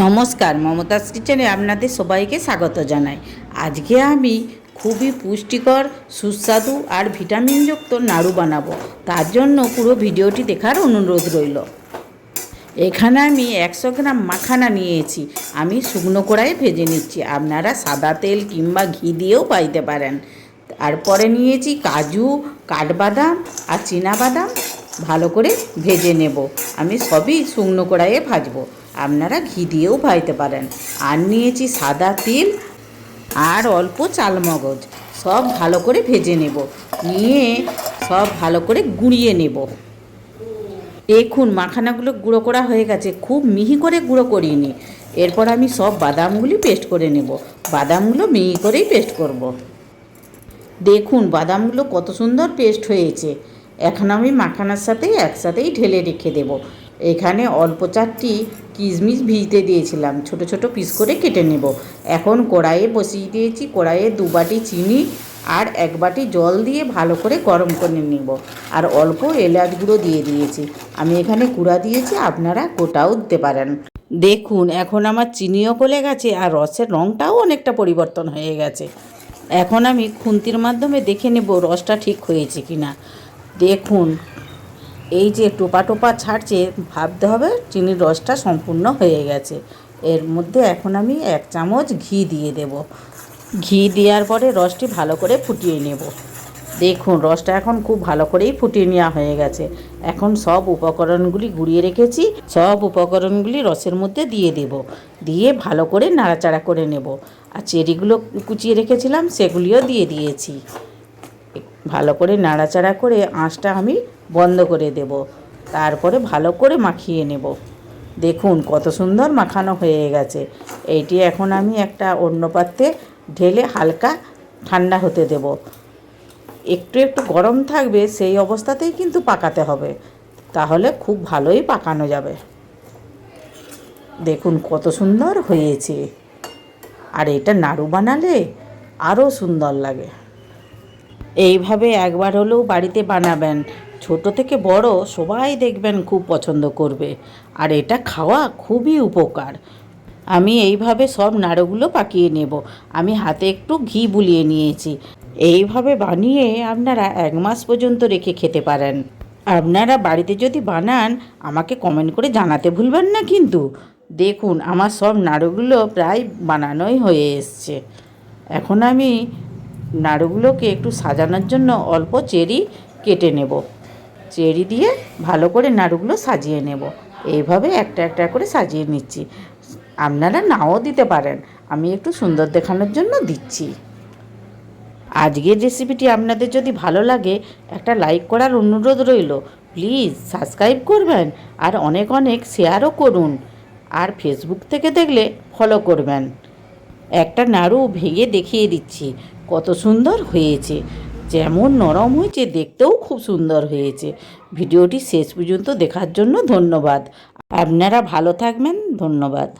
নমস্কার, মমতাজ কিচেনে আপনাদের সবাইকে স্বাগত জানাই। আজকে আমি খুবই পুষ্টিকর, সুস্বাদু আর ভিটামিনযুক্ত নাড়ু বানাবো। তার জন্য পুরো ভিডিওটি দেখার অনুরোধ রইল। এখানে আমি একশো গ্রাম মাখানা নিয়েছি। আমি শুকনো কড়াইয়ে ভেজে নিচ্ছি। আপনারা সাদা তেল কিংবা ঘি দিয়েও পাইতে পারেন। তারপরে নিয়েছি কাজু, কাঠবাদাম আর বাদাম ভালো করে ভেজে নেব। আমি সবই শুকনো কড়াইয়ে ভাজবো। আপনারা ঘি দিয়েও ভাজতে পারেন। আর নিয়েছি সাদা তিল আর অল্প চালমগজ। সব ভালো করে ভেজে নেব। নিয়ে সব ভালো করে গুঁড়িয়ে নেব। দেখুন, মাখানাগুলো গুঁড়ো করা হয়ে গেছে। খুব মিহি করে গুঁড়ো করিনি। এরপর আমি সব বাদামগুলি পেস্ট করে নেব। বাদামগুলো মিহি করেই পেস্ট করব। দেখুন, বাদামগুলো কত সুন্দর পেস্ট হয়েছে। এখন আমি মাখানার সাথেই একসাথেই ঢেলে রেখে দেব। এখানে অল্প চারটি কিশমিশ ভিজতে দিয়েছিলাম। ছোট ছোট পিস করে কেটে নেব। এখন কড়াইয়ে বসিয়ে দিয়েছি। কড়াইয়ে দু বাটি চিনি আর এক বাটি জল দিয়ে ভালো করে গরম করে নেব। আর অল্প এলাচ গুঁড়ো দিয়ে দিয়েছি। আমি এখানে গুঁড়া দিয়েছি। আপনারা গোটাও দিতে পারেন। দেখুন, এখন আমার চিনিও গলে গেছে আর রসের রঙটাও অনেকটা পরিবর্তন হয়ে গেছে। এখন আমি খুন্তির মাধ্যমে দেখে নেব রসটা ঠিক হয়েছে কি না দেখুন এই যে টোপা টোপা ছাড়ছে, ভাবতে হবে চিনির রসটা সম্পূর্ণ হয়ে গেছে। এর মধ্যে এখন আমি এক চামচ ঘি দিয়ে দেব। ঘি দেওয়ার পরে রসটি ভালো করে ফুটিয়ে নেব। দেখুন, রসটা এখন খুব ভালো করেই ফুটিয়ে নেওয়া হয়ে গেছে। এখন সব উপকরণগুলি গুঁড়িয়ে রেখেছি, সব উপকরণগুলি রসের মধ্যে দিয়ে দেব। দিয়ে ভালো করে নাড়াচাড়া করে নেব। আর চেরিগুলো কুচিয়ে রেখেছিলাম, সেগুলিও দিয়ে দিয়েছি। ভালো করে নাড়াচাড়া করে আঁচটা আমি বন্ধ করে দেব। তারপরে ভালো করে মাখিয়ে নেব। দেখুন কত সুন্দর মাখানো হয়ে গেছে। এইটি এখন আমি একটা অন্য পাত্রে ঢেলে হালকা ঠান্ডা হতে দেব। একটু একটু গরম থাকবে, সেই অবস্থাতেই কিন্তু পাকাতে হবে। তাহলে খুব ভালোই পাকানো যাবে। দেখুন কত সুন্দর হয়েছে। আর এটা নাড়ু বানালে আরও সুন্দর লাগে। এইভাবে একবার হলেও বাড়িতে বানাবেন। ছোট থেকে বড় সবাই দেখবেন খুব পছন্দ করবে। আর এটা খাওয়া খুবই উপকার। আমি এইভাবে সব নাড়ুগুলো পাকিয়ে নেব। আমি হাতে একটু ঘি বুলিয়ে নিয়েছি। এইভাবে বানিয়ে আপনারা এক মাস পর্যন্ত রেখে খেতে পারেন। আপনারা বাড়িতে যদি বানান, আমাকে কমেন্ট করে জানাতে ভুলবেন না কিন্তু। দেখুন, আমার সব নাড়ুগুলো প্রায় বানানোই হয়ে এসছে। এখন আমি নাড়ুগুলোকে একটু সাজানোর জন্য অল্প চেরি কেটে নেব। চেরি দিয়ে ভালো করে নাড়ুগুলো সাজিয়ে নেব। এইভাবে একটা একটা করে সাজিয়ে নিচ্ছি। আপনারা নাও দিতে পারেন। আমি একটু সুন্দর দেখানোর জন্য দিচ্ছি। আজকের রেসিপিটি আপনাদের যদি ভালো লাগে, একটা লাইক করার অনুরোধ রইল। প্লিজ সাবস্ক্রাইব করবেন আর অনেক অনেক শেয়ারও করুন। আর ফেসবুক থেকে দেখলে ফলো করবেন। একটা নাড়ু ভেঙে দেখিয়ে দিচ্ছি। কত সুন্দর হয়েছে। যেমন নরম হয়েছে, দেখতেও খুব সুন্দর হয়েছে। ভিডিওটি শেষ পর্যন্ত দেখার জন্য ধন্যবাদ। আপনারা ভালো থাকবেন। ধন্যবাদ।